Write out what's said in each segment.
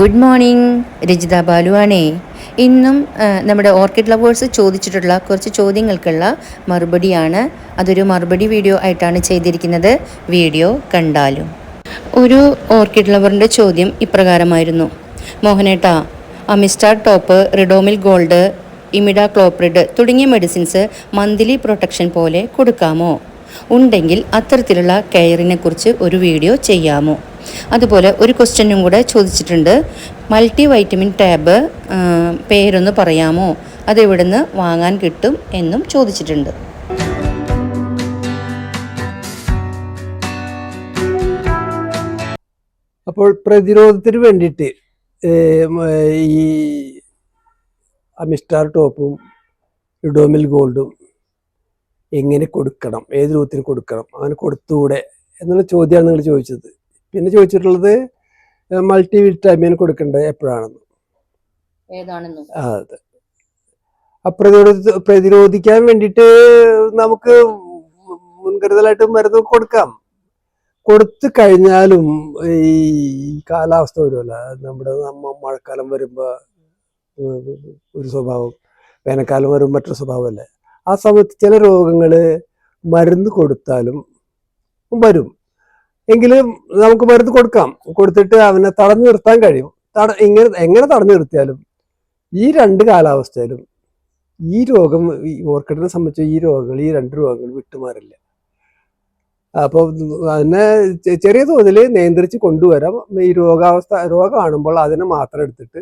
Good morning Rajitha ബാലുവാണേ. ഇന്നും നമ്മുടെ orchid lovers ചോദിച്ചിട്ടുള്ള കുറച്ച് ചോദ്യങ്ങൾക്കുള്ള മറുപടിയാണ്. അതൊരു മറുപടി വീഡിയോ ആയിട്ടാണ് ചെയ്തിരിക്കുന്നത്. വീഡിയോ കണ്ടാലും. ഒരു ഓർക്കിഡ് ലവറിന്റെ ചോദ്യം ഇപ്രകാരമായിരുന്നു. മോഹനേട്ടാ Amistar top Ridomil gold imidacloprid തുടങ്ങിയ മെഡിസിൻസ് മന്ത്ലി പ്രൊട്ടക്ഷൻ പോലെ കൊടുക്കാമോ? ഉണ്ടെങ്കിൽ അത്തരത്തിലുള്ള കെയറിനെ കുറിച്ച് ഒരു വീഡിയോ ചെയ്യാമോ? അതുപോലെ ഒരു ക്വസ്റ്റ്യനും കൂടെ ചോദിച്ചിട്ടുണ്ട്. മൾട്ടി വൈറ്റമിൻ ടാബ് പേരൊന്ന് പറയാമോ? അത് എവിടുന്ന് വാങ്ങാൻ കിട്ടും എന്നും ചോദിച്ചിട്ടുണ്ട്. അപ്പോൾ പ്രതിരോധത്തിന് വേണ്ടിയിട്ട് ഈ അമിസ്റ്റാർ ടോപ്പും ഇഡോമിൽ ഗോൾഡും എങ്ങനെ കൊടുക്കണം? ഏത് രൂപത്തിൽ കൊടുക്കണം? അങ്ങനെ കൊടുത്തുകൂടെ എന്നുള്ള ചോദ്യമാണ് നിങ്ങൾ ചോദിച്ചത്. പിന്നെ ചോദിച്ചിട്ടുള്ളത് മൾട്ടി വിറ്റാമിൻ കൊടുക്കേണ്ടത് എപ്പോഴാണെന്ന്. അതെ. പ്രതിരോധ പ്രതിരോധിക്കാൻ വേണ്ടിയിട്ട് നമുക്ക് മുൻകരുതലായിട്ട് മരുന്ന് കൊടുക്കാം. കൊടുത്തു കഴിഞ്ഞാലും ഈ കാലാവസ്ഥ വരുമല്ല. നമ്മുടെ നമ്മ മഴക്കാലം വരുമ്പോ ഒരു സ്വഭാവം വേനൽക്കാലം വരുമ്പോൾ മറ്റൊരു സ്വഭാവമല്ലേ? ആ സമയത്ത് ചില രോഗങ്ങൾ മരുന്ന് കൊടുത്താലും വരും. എങ്കിലും നമുക്ക് മരുന്ന് കൊടുക്കാം. കൊടുത്തിട്ട് അവനെ തടഞ്ഞു നിർത്താൻ കഴിയും. തട ഇങ്ങനെ എങ്ങനെ തടഞ്ഞു നിർത്തിയാലും ഈ രണ്ട് കാലാവസ്ഥയിലും ഈ രോഗം ഈ ഓർക്കിഡിനെ സംബന്ധിച്ച് ഈ രോഗങ്ങൾ ഈ രണ്ട് രോഗങ്ങൾ വിട്ടുമാറില്ല. അപ്പോൾ അതിനെ ചെറിയ തോതിൽ നിയന്ത്രിച്ച് കൊണ്ടുവരാം. ഈ രോഗാവസ്ഥ രോഗം കാണുമ്പോൾ അതിനെ മാത്രം എടുത്തിട്ട്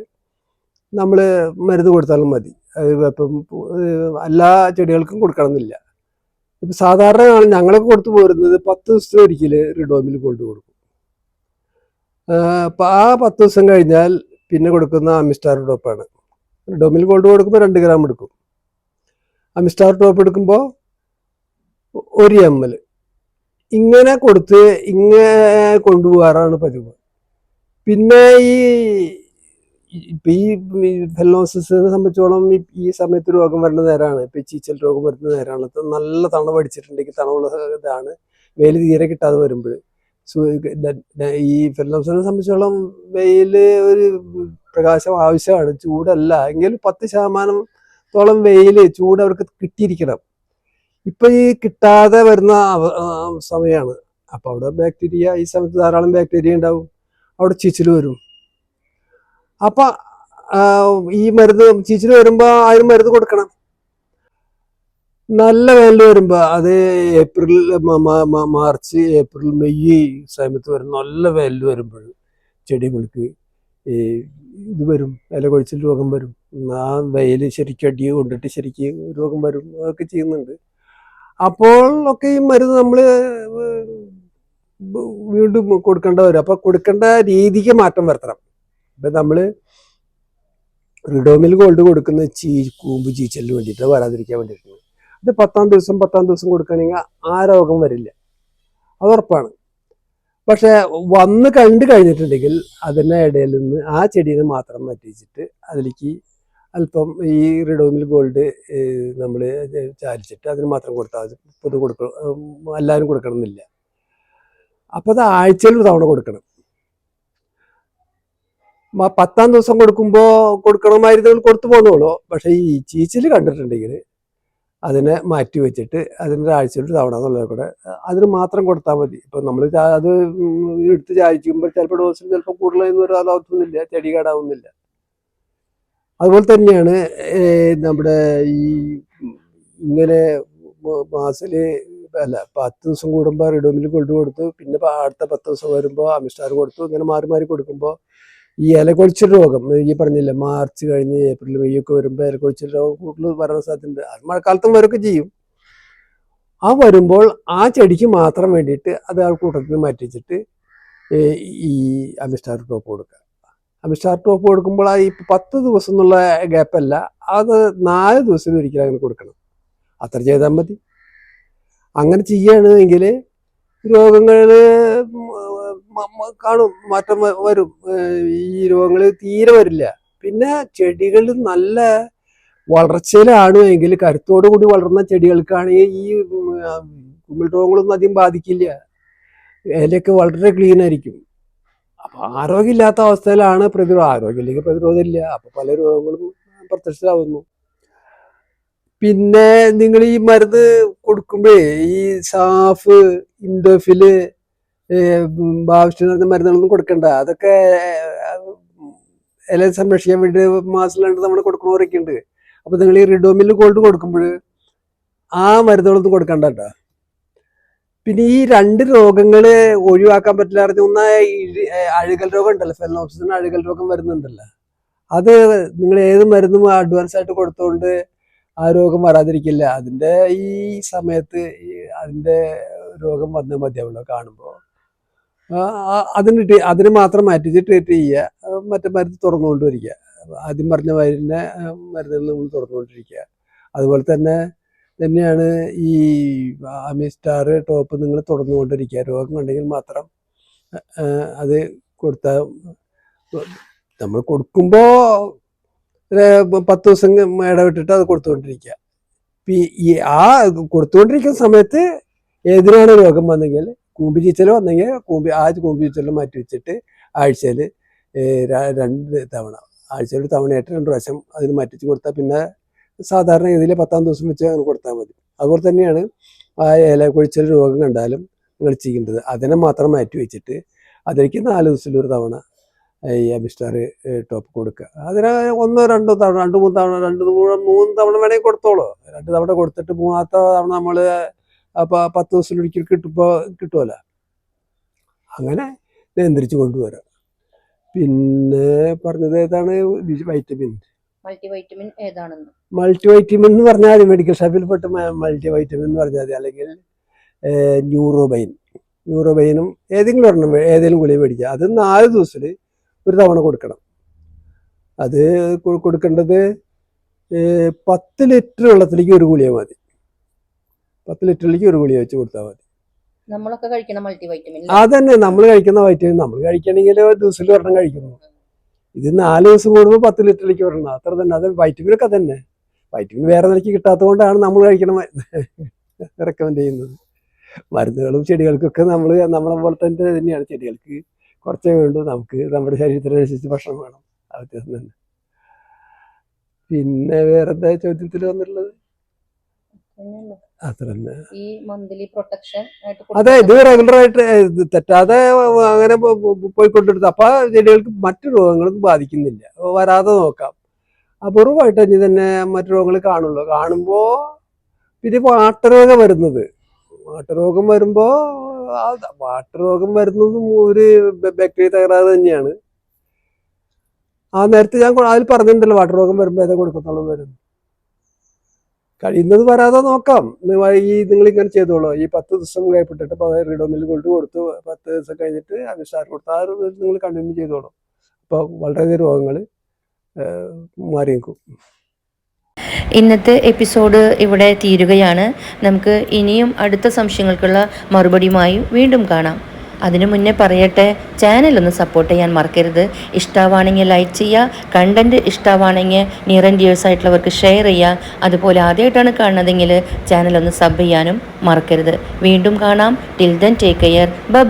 നമ്മൾ മരുന്ന് കൊടുത്താലും മതി. ഇപ്പം എല്ലാ ചെടികൾക്കും കൊടുക്കണമെന്നില്ല. ഇപ്പം സാധാരണ ഞങ്ങളൊക്കെ കൊടുത്തു പോരുന്നത് പത്ത് ദിവസത്തിന് ഒരിക്കൽ റിഡോമിൽ കൊണ്ടു കൊടുക്കും. അപ്പം ആ പത്ത് ദിവസം കഴിഞ്ഞാൽ പിന്നെ കൊടുക്കുന്ന അമിസ്റ്റാർ ടോപ്പാണ്. റിഡോമിൽ ഗോൾഡ് കൊടുക്കുമ്പോൾ രണ്ട് ഗ്രാം എടുക്കും. അമിസ്റ്റാർ ടോപ്പ് എടുക്കുമ്പോൾ ഒരു എം എൽ. ഇങ്ങനെ കൊടുത്ത് ഇങ്ങനെ കൊണ്ടുപോകാറാണ് പതിവ്. പിന്നെ ഈ ഇപ്പൊ ഈ ഫെലോസിസിനെ സംബന്ധിച്ചോളം ഈ സമയത്ത് രോഗം വരുന്ന നേരമാണ് ഇപ്പൊ ചീച്ചൽ രോഗം വരുന്ന നേരമാണ് നല്ല തണവ് അടിച്ചിട്ടുണ്ടെങ്കിൽ തണവുള്ള ഇതാണ്. വെയിൽ തീരെ കിട്ടാതെ വരുമ്പോൾ ഈ ഫെലോസിനെ സംബന്ധിച്ചോളം വെയിൽ ഒരു പ്രകാശം ആവശ്യമാണ്. ചൂടല്ല. എങ്കിൽ പത്ത് ശതമാനത്തോളം വെയിൽ ചൂട് അവർക്ക് കിട്ടിയിരിക്കണം. ഇപ്പൊ ഈ കിട്ടാതെ വരുന്ന സമയമാണ് അപ്പൊ അവിടെ ബാക്ടീരിയ ഈ സമയത്ത് ധാരാളം ബാക്ടീരിയ ഉണ്ടാവും. അവിടെ ചീച്ചിൽ വരും. അപ്പൊ ഈ മരുന്ന് ചീച്ചിന് വരുമ്പോ ആരും മരുന്ന് കൊടുക്കണം. നല്ല വേനൽ വരുമ്പോ അത് ഏപ്രിൽ മാർച്ച് ഏപ്രിൽ മെയ് സമയത്ത് വരും. നല്ല വേനൽ വരുമ്പോൾ ചെടികൾക്ക് ഈ ഇത് വരും. ഇല കൊഴിച്ചിൽ രോഗം വരും. ആ വെയിൽ ശരിക്കും അടി കൊണ്ടിട്ട് ശരിക്ക് രോഗം വരും. അതൊക്കെ ചെയ്യുന്നുണ്ട്. അപ്പോൾ ഒക്കെ ഈ മരുന്ന് നമ്മൾ വീണ്ടും കൊടുക്കേണ്ട വരും. അപ്പൊ കൊടുക്കേണ്ട രീതിക്ക് മാറ്റം വരുത്തണം. ഇപ്പൊ നമ്മൾ റിഡോമിൽ ഗോൾഡ് കൊടുക്കുന്ന ചീ കൂമ്പ് ചീച്ചലിന് വേണ്ടിയിട്ട് വരാതിരിക്കാൻ വേണ്ടിയിട്ടാണ് അത് പത്താം ദിവസം പത്താം ദിവസം കൊടുക്കുകയാണെങ്കിൽ ആ രോഗം വരില്ല. അത് ഉറപ്പാണ്. പക്ഷെ വന്ന് കണ്ടു കഴിഞ്ഞിട്ടുണ്ടെങ്കിൽ അതിന്റെ ഇടയിൽ നിന്ന് ആ ചെടീനെ മാത്രം മാറ്റിച്ചിട്ട് അതിലേക്ക് അല്പം ഈ റിഡോമിൽ ഗോൾഡ് നമ്മൾ ചാലിച്ചിട്ട് അതിന് മാത്രം കൊടുത്താൽ പൊതു കൊടുക്കണം എല്ലാവരും കൊടുക്കണം എന്നില്ല അപ്പോൾ അത് ആഴ്ചയിൽ ഒരു തവണ കൊടുക്കണം. പത്താം ദിവസം കൊടുക്കുമ്പോൾ കൊടുക്കണമായിരുന്നു കൊടുത്തു പോന്നോളൂ. പക്ഷേ ഈ ചീച്ചിൽ കണ്ടിട്ടുണ്ടെങ്കിൽ അതിനെ മാറ്റി വെച്ചിട്ട് അതിന്റെ ആഴ്ചയിൽ ഒരു തവണ എന്നുള്ളത് കൂടെ അതിന് മാത്രം കൊടുത്താൽ മതി. ഇപ്പം നമ്മൾ അത് എടുത്ത് ചായച്ചുമ്പോൾ ചിലപ്പോൾ ഡോസിന് ചിലപ്പോൾ കൂടുതലായെന്ന് ഒരാളാവുന്നില്ല ചെടി കേടാവുന്നില്ല. അതുപോലെ തന്നെയാണ് നമ്മുടെ ഈ ഇങ്ങനെ മ- മാസത്തിൽ അല്ല പത്ത് ദിവസം കൂടുമ്പോൾ റിഡോമിൽ കൊണ്ടു കൊടുത്തു പിന്നെ അടുത്ത പത്ത് ദിവസം വരുമ്പോൾ അമിസ്റ്റാർ കൊടുത്തു ഇങ്ങനെ മാറി മാറി കൊടുക്കുമ്പോൾ ഈ ഇലകൊഴിച്ചിൽ രോഗം ഈ പറഞ്ഞില്ലേ മാർച്ച് കഴിഞ്ഞ് ഏപ്രിൽ മെയ് ഒക്കെ വരുമ്പോൾ ഇലകൊഴിച്ചിൽ രോഗം കൂടുതൽ വരാൻ സാധ്യതയുണ്ട്. അത് മഴക്കാലത്തും വരൊക്കെ ചെയ്യും. ആ വരുമ്പോൾ ആ ചെടിക്ക് മാത്രം വേണ്ടിയിട്ട് അത് ആ കൂട്ടത്തിൽ മാറ്റിച്ചിട്ട് ഈ അമിസ്റ്റാർ ടോപ്പ് കൊടുക്കുക. അമിസ്റ്റാർ ടോപ്പ് കൊടുക്കുമ്പോൾ ആ ഈ പത്ത് ദിവസം എന്നുള്ള ഗ്യാപ്പല്ല അത് നാല് ദിവസം ഒരിക്കലും അങ്ങനെ കൊടുക്കണം. അത്ര ചെയ്താൽ മതി. അങ്ങനെ ചെയ്യുകയാണെങ്കിൽ രോഗങ്ങൾ കാണും മാറ്റം വരും. ഈ രോഗങ്ങൾ തീരെ വരില്ല. പിന്നെ ചെടികൾ നല്ല വളർച്ചയിലാണ് എങ്കിൽ കരുത്തോടു കൂടി വളർന്ന ചെടികൾക്കാണെങ്കിൽ ഈ കുമിൾ രോഗങ്ങളൊന്നും അധികം ബാധിക്കില്ല. ഇലയൊക്കെ വളരെ ക്ലീൻ ആയിരിക്കും. അപ്പൊ ആരോഗ്യമില്ലാത്ത അവസ്ഥയിലാണ് പ്രതിരോധം. ആരോഗ്യമില്ലെങ്കിൽ പ്രതിരോധം ഇല്ല. അപ്പൊ പല രോഗങ്ങളും പ്രത്യക്ഷമാവുന്നു. പിന്നെ നിങ്ങൾ ഈ മരുന്ന് കൊടുക്കുമ്പോഴേ ഈ സാഫ് ഇൻഡോഫിൽ ആവശ്യത്തിന് മരുന്നുകളൊന്നും കൊടുക്കണ്ട. അതൊക്കെ ഇല സംരക്ഷിക്കാൻ വേണ്ടി മാസത്തിലാണ്ട് നമ്മൾ കൊടുക്കണവരൊക്കെ ഉണ്ട്. അപ്പൊ നിങ്ങൾ ഈ റിഡോമിൽ ഗോൾഡ് കൊടുക്കുമ്പോൾ ആ മരുന്നുകളൊന്നും കൊടുക്കണ്ട കേട്ടോ പിന്നെ ഈ രണ്ട് രോഗങ്ങൾ ഒഴിവാക്കാൻ പറ്റില്ല അറിഞ്ഞ ഒന്ന് അഴുകൽ രോഗം ഉണ്ടല്ലോ. ഫെലോപ്സിന് അഴുകൽ രോഗം വരുന്നുണ്ടല്ലോ. അത് നിങ്ങൾ ഏത് മരുന്നും അഡ്വാൻസ് ആയിട്ട് കൊടുത്തുകൊണ്ട് ആ രോഗം വരാതിരിക്കില്ല. അതിന്റെ ഈ സമയത്ത് അതിന്റെ രോഗം വന്നേ മതിയാവുള്ളൂ കാണുമ്പോൾ. അതിന് അതിന് മാത്രം മാറ്റി ട്രീറ്റ് ചെയ്യുക. മറ്റേ മരുന്ന് തുറന്നുകൊണ്ടിരിക്കുക. ആദ്യം പറഞ്ഞ മരുന്നിനെ മരുന്നുകൾ നമ്മൾ തുറന്നുകൊണ്ടിരിക്കുക. അതുപോലെ തന്നെ തന്നെയാണ് ഈ അമിസ്റ്റാർ ടോപ്പ് നിങ്ങൾ തുറന്നുകൊണ്ടിരിക്കുക. രോഗം കണ്ടെങ്കിൽ മാത്രം അത് കൊടുത്താൽ നമ്മൾ കൊടുക്കുമ്പോൾ പത്ത് ദിവസം ഇടവിട്ടിട്ട് അത് കൊടുത്തുകൊണ്ടിരിക്കുക. ഈ ആ കൊടുത്തുകൊണ്ടിരിക്കുന്ന സമയത്ത് ഏതിനാണ് രോഗം വന്നെങ്കിൽ കൂമ്പി ചീച്ചൽ വന്നെങ്കിൽ കൂമ്പി ആ കൂമ്പി ചീച്ചൽ മാറ്റി വെച്ചിട്ട് ആഴ്ചയിൽ രണ്ട് തവണ. ആഴ്ചയിൽ തവണയായിട്ട് രണ്ട് പ്രാവശ്യം അതിന് മാറ്റിച്ച് കൊടുത്താൽ പിന്നെ സാധാരണ ഇതിൽ പത്താം ദിവസം വെച്ച് അങ്ങനെ കൊടുത്താൽ മതി. അതുപോലെ തന്നെയാണ് ആ ഇല കൊഴിച്ചൽ രോഗം കണ്ടാലും നിങ്ങൾ ചെയ്യേണ്ടത്. അതിനെ മാത്രം മാറ്റി വെച്ചിട്ട് അതിലേക്ക് നാല് ദിവസത്തിൽ ഒരു തവണ ഈ അബിസ്റ്റാർ ടോപ്പ് കൊടുക്കുക. അതിന് ഒന്നോ രണ്ടോ തവണ രണ്ട് മൂന്ന് തവണ രണ്ട് മൂന്ന് തവണ വേണമെങ്കിൽ കൊടുത്തോളൂ. രണ്ട് തവണ കൊടുത്തിട്ട് മൂന്നാമത്തെ തവണ നമ്മൾ അപ്പോൾ പത്ത് ദിവസത്തിലൊരിക്കൽ കിട്ടുമ്പോൾ കിട്ടുമല്ല അങ്ങനെ നിയന്ത്രിച്ച് കൊണ്ടുവരാം. പിന്നെ പറഞ്ഞത് ഏതാണ്? വൈറ്റമിൻ. മൾട്ടി വൈറ്റമിൻ ഏതാണെന്ന്. മൾട്ടി വൈറ്റമിൻ എന്ന് പറഞ്ഞാൽ മെഡിക്കൽ ഷോപ്പിൽ പെട്ട് മൾട്ടി വൈറ്റമിൻ എന്ന് പറഞ്ഞാൽ മതി. അല്ലെങ്കിൽ ന്യൂറോബൈൻ. ന്യൂറോബൈനും ഏതെങ്കിലും ഒരെണ്ണം ഏതെങ്കിലും ഗുളിക മേടിക്കുക അത് നാല് ദിവസത്തിൽ ഒരു തവണ കൊടുക്കണം. അത് കൊടുക്കേണ്ടത് പത്ത് ലിറ്റർ വെള്ളത്തിലേക്ക് ഒരു ഗുളിക മതി. പത്ത് ലിറ്ററിലേക്ക് ഒരു ഗുളിക വെച്ച് കൊടുത്താൽ മതി. നമ്മളൊക്കെ കഴിക്കണം മൾട്ടി വൈറ്റമിൻ അതന്നെ നമ്മൾ കഴിക്കുന്ന വൈറ്റമിൻ നമ്മൾ കഴിക്കണമെങ്കിൽ ദിവസത്തിൽ ഒരെണ്ണം കഴിക്കുന്നു. ഇത് നാല് ദിവസം കൂടുമ്പോൾ പത്ത് ലിറ്ററിലേക്ക് ഒരെണ്ണം. അത്ര തന്നെ അത് വൈറ്റമിനൊക്കെ തന്നെ. വൈറ്റമിൻ വേറെ നിലയ്ക്ക് കിട്ടാത്തത് കൊണ്ടാണ് നമ്മൾ കഴിക്കണ റെക്കമെൻഡ് ചെയ്യുന്നത്. മരുന്നുകളും ചെടികൾക്കൊക്കെ നമ്മൾ നമ്മളെ പോലെ തന്നെ തന്നെയാണ്. ചെടികൾക്ക് കുറച്ചേ വേണ്ടൂ. നമുക്ക് നമ്മുടെ ശരീരത്തിനനുസരിച്ച് ഭക്ഷണം വേണം. ആ വ്യത്യാസം തന്നെ. പിന്നെ വേറെ എന്താ ചോദ്യത്തിൽ വന്നിട്ടുള്ളത് അത്ര തന്നെ ഈ മന്ത്ലി പ്രൊട്ടക്ഷൻ ആയിട്ട് അതെ ഇത് റെഗുലർ ആയിട്ട് തെറ്റാതെ അങ്ങനെ പോയിക്കൊണ്ടിരുന്നത് അപ്പൊ ചെടികൾക്ക് മറ്റു രോഗങ്ങളൊന്നും ബാധിക്കുന്നില്ല. വരാതെ നോക്കാം. അപൂർവമായിട്ട് ഇനി തന്നെ മറ്റു രോഗങ്ങൾ കാണുള്ളൂ. കാണുമ്പോ പിന്നെ വാട്ടരോഗം വരുന്നത്. വാട്ടരോഗം വരുമ്പോ ആ വാട്ടരോഗം വരുന്നതും ഒരു ബാക്ടീരിയ തകരാറ് തന്നെയാണ്. ആ നേരത്തെ ഞാൻ അതിൽ പറഞ്ഞിട്ടുണ്ടല്ലോ വാട്ടരോഗം വരുമ്പോ ഏതാ കൊടുക്കത്തോളം വരും കഴിയുന്നത് വരാതെ നോക്കാം. ഈ നിങ്ങൾ ഇങ്ങനെ ചെയ്തോളൂ. ഈ പത്ത് ദിവസം കൈപ്പെട്ടിട്ട് റീഡോമിൽ കൊണ്ട് കൊടുത്തു. പത്ത് ദിവസം കഴിഞ്ഞിട്ട് അവിസ്റ്റാർ കൊടുത്തു. ആ നിങ്ങൾ കണ്ടിന്യൂ ചെയ്തോളൂ. അപ്പോൾ വളരെയധികം രോഗങ്ങൾ മാറി നിൽക്കും ഇന്നത്തെ എപ്പിസോഡ് ഇവിടെ തീരുകയാണ്. നമുക്ക് ഇനിയും അടുത്ത സംശയങ്ങൾക്കുള്ള മറുപടിയുമായി വീണ്ടും കാണാം. അതിനു മുന്നേ പറയട്ടെ ചാനലൊന്ന് സപ്പോർട്ട് ചെയ്യാൻ മറക്കരുത്. ഇഷ്ടമാണെങ്കിൽ ലൈക്ക് ചെയ്യുക കണ്ടന്റ് ഇഷ്ടമാണെങ്കിൽ നിയർ ആൻഡ് ഡിയേഴ്സ് ആയിട്ടുള്ളവർക്ക് ഷെയർ ചെയ്യുക. അതുപോലെ ആദ്യമായിട്ടാണ് കാണുന്നതെങ്കിൽ ചാനലൊന്ന് സബ് ചെയ്യാനും മറക്കരുത്. വീണ്ടും കാണാം. Till then take care bye